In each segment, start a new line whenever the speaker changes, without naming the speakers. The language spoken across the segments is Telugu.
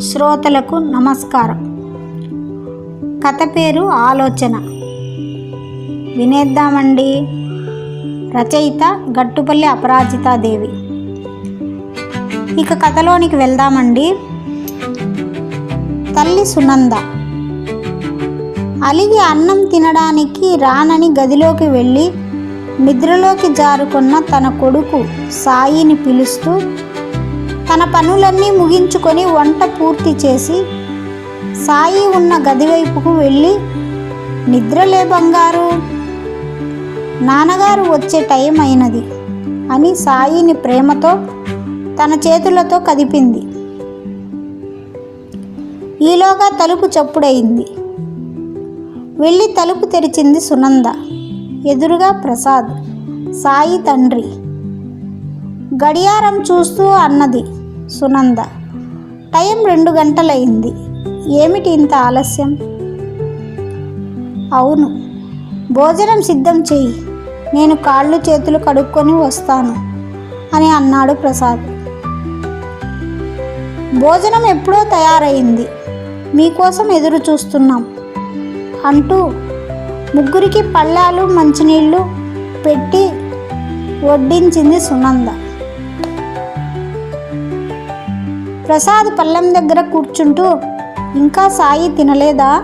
శ్రోతలకు నమస్కారం. కథ పేరు ఆలోచన. వినేద్దామండి. రచయిత గట్టుపల్లి అపరాజితాదేవి ఇక కథలోనికి వెళ్దామండి. తల్లి సునంద. అలిగి అన్నం తినడానికి రానని గదిలోకి వెళ్ళి నిద్రలోకి జారుకున్న తన కొడుకు సాయిని పిలుస్తూ తన పనులన్నీ ముగించుకొని వంట పూర్తి చేసి సాయి ఉన్న గది వైపుకు వెళ్ళి నిద్రలే బంగారు నాన్నగారు వచ్చే టైం అయినది అని సాయిని ప్రేమతో తన చేతులతో కదిపింది. ఈలోగా తలుపు చప్పుడయింది. వెళ్ళి తలుపు తెరిచింది సునంద ఎదురుగా ప్రసాద్ సాయి తండ్రి. గడియారం చూస్తూ అన్నది. సునంద. టైం రెండు గంటలయింది. ఏమిటి ఇంత ఆలస్యం? అవును. భోజనం సిద్ధం చెయ్యి. నేను కాళ్ళు చేతులు కడుక్కొని వస్తాను అని అన్నాడు ప్రసాద్. భోజనం ఎప్పుడో తయారైంది మీకోసం ఎదురు చూస్తున్నాం. అంటూ ముగ్గురికి పళ్ళాలు మంచినీళ్ళు పెట్టి వడ్డించింది సునంద. ప్రసాద్ పళ్ళెం దగ్గర కూర్చుంటూ ఇంకా సాయి తినలేదా?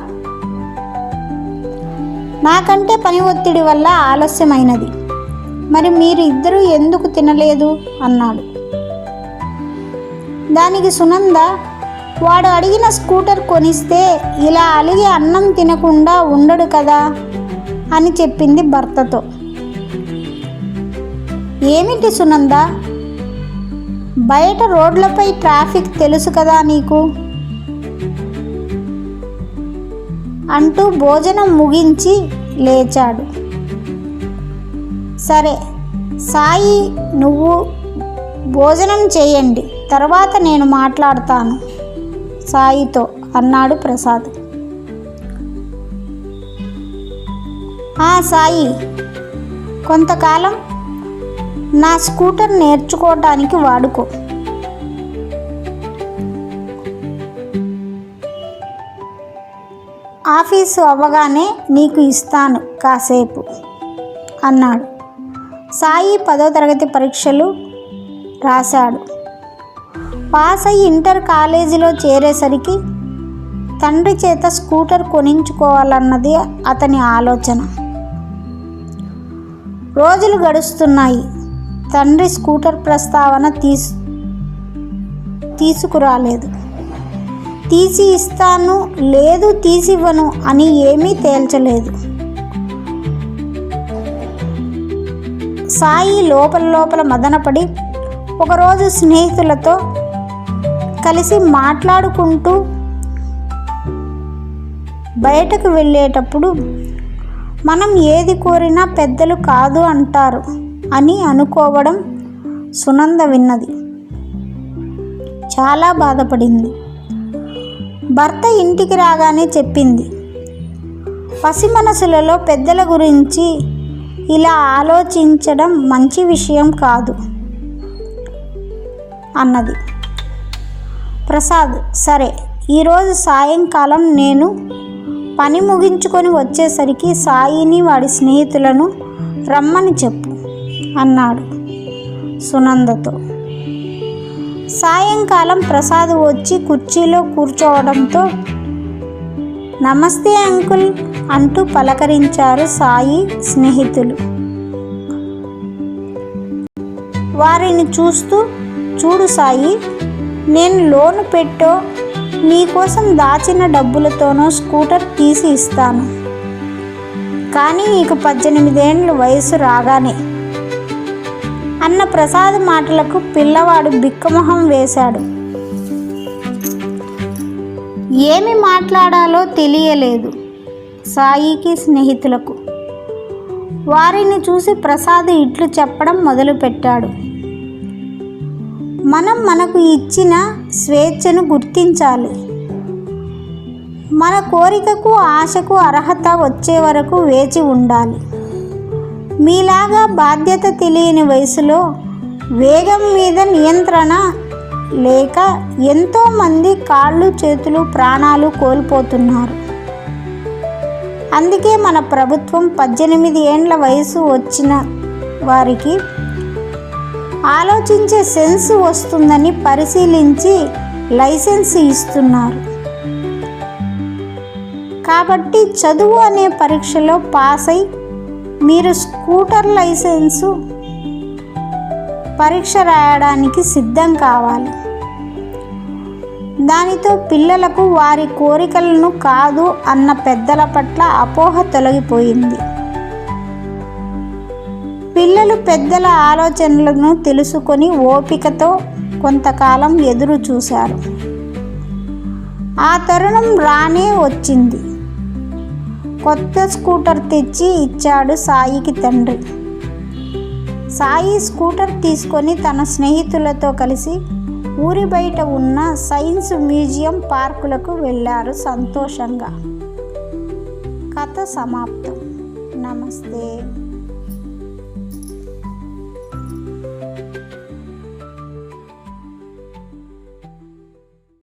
నాకంటే పని ఒత్తిడి వల్ల ఆలస్యమైనది. మరి మీరు ఇద్దరూ ఎందుకు తినలేదు? అన్నాడు. దానికి సునంద వాడు అడిగిన స్కూటర్ కొనిస్తే ఇలా అలిగి అన్నం తినకుండా ఉండడు కదా అని చెప్పింది భర్తతో. ఏమిటి సునంద? బయట రోడ్లపై ట్రాఫిక్ తెలుసు కదా నీకు? అంటూ భోజనం ముగించి లేచాడు. సరే సాయి నువ్వు భోజనం చేయండి తర్వాత నేను మాట్లాడతాను సాయితో అన్నాడు ప్రసాద్. ఆ సాయి కొంతకాలం నా స్కూటర్ నేర్చుకోవటానికి వాడుకో. ఆఫీసు అవ్వగానే నీకు ఇస్తాను కాసేపు అన్నాడు. సాయి పదో తరగతి పరీక్షలు రాశాడు. పాస్ అయ్యి ఇంటర్ కాలేజీలో చేరేసరికి తండ్రి చేత స్కూటర్ కొనించుకోవాలన్నది అతని ఆలోచన. రోజులు గడుస్తున్నాయి. తండ్రి స్కూటర్ ప్రస్తావన తీసు తీసుకురాలేదు. తీసి ఇస్తాను లేదు తీసివ్వను అని ఏమీ తేల్చలేదు. సాయి లోపల లోపల మదనపడి ఒకరోజు స్నేహితులతో కలిసి మాట్లాడుకుంటూ బయటకు వెళ్ళేటప్పుడు మనం ఏది కోరినా పెద్దలు కాదు అంటారు. అని అనుకోవడం సునంద విన్నది. చాలా బాధపడింది. భర్త ఇంటికి రాగానే చెప్పింది. పసి మనసులలో పెద్దల గురించి ఇలా ఆలోచించడం మంచి విషయం కాదు అన్నది. ప్రసాద్ సరే ఈరోజు సాయంకాలం నేను పని ముగించుకొని వచ్చేసరికి సాయిని వాడి స్నేహితులను రమ్మని చెప్పు. అన్నాడు సునందతో. సాయంకాలం ప్రసాద్ వచ్చి కుర్చీలో కూర్చోవడంతో నమస్తే అంకుల్ అంటూ పలకరించారు సాయి స్నేహితులు. వారిని చూస్తూ చూడు సాయి నేను లోను పెట్టో నీకోసం దాచిన డబ్బులతోనో స్కూటర్ తీసి ఇస్తాను. కానీ నీకు పద్దెనిమిదేండ్ల వయసు రాగానే అన్న ప్రసాద్ మాటలకు పిల్లవాడు బిక్కమొహం వేశాడు. ఏమి మాట్లాడాలో తెలియలేదు సాయికి స్నేహితులకు. వారిని చూసి ప్రసాద్ ఇట్లు చెప్పడం మొదలుపెట్టాడు. మనం మనకు ఇచ్చిన స్వేచ్ఛను గుర్తించాలి. మన కోరికకు ఆశకు అర్హత వచ్చే వరకు వేచి ఉండాలి. మీలాగా బాధ్యత తెలియని వయసులో వేగం మీద నియంత్రణ లేక ఎంతోమంది కాళ్ళు చేతులు ప్రాణాలు కోల్పోతున్నారు. అందుకే మన ప్రభుత్వం పద్దెనిమిది ఏండ్ల వయసు వచ్చిన వారికి ఆలోచించే సెన్స్ వస్తుందని పరిశీలించి లైసెన్స్ ఇస్తున్నారు. కాబట్టి చదువు అనే పరీక్షలో పాస్ అయి మీరు స్కూటర్ లైసెన్సు పరీక్ష రాయడానికి సిద్ధం కావాలి. దానితో పిల్లలకు వారి కోరికలను కాదు అన్న పెద్దల పట్ల అపోహ తొలగిపోయింది. పిల్లలు పెద్దల ఆలోచనలను తెలుసుకొని ఓపికతో కొంతకాలం ఎదురు చూశారు ఆ తరుణం రానే వచ్చింది. కొత్త స్కూటర్ తెచ్చి ఇచ్చాడు సాయికి తండ్రి. సాయి స్కూటర్ తీసుకొని తన స్నేహితులతో కలిసి ఊరి బయట ఉన్న సైన్స్ మ్యూజియం పార్కులకు వెళ్ళారు సంతోషంగా. కథ సమాప్తం. నమస్తే.